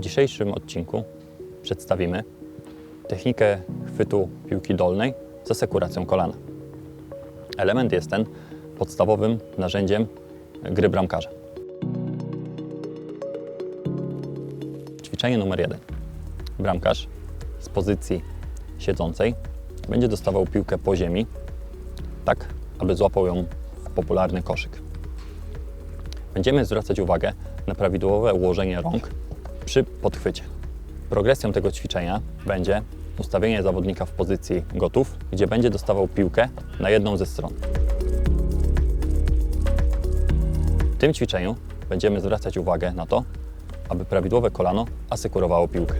dzisiejszym odcinku przedstawimy technikę chwytu piłki dolnej z asekuracją kolana. Element jest ten podstawowym narzędziem gry bramkarza. Ćwiczenie numer jeden. Bramkarz z pozycji siedzącej będzie dostawał piłkę po ziemi, tak aby złapał ją w popularny koszyk. Będziemy zwracać uwagę na prawidłowe ułożenie rąk przy podchwycie. Progresją tego ćwiczenia będzie ustawienie zawodnika w pozycji gotów, gdzie będzie dostawał piłkę na jedną ze stron. W tym ćwiczeniu będziemy zwracać uwagę na to, aby prawidłowe kolano asekurowało piłkę.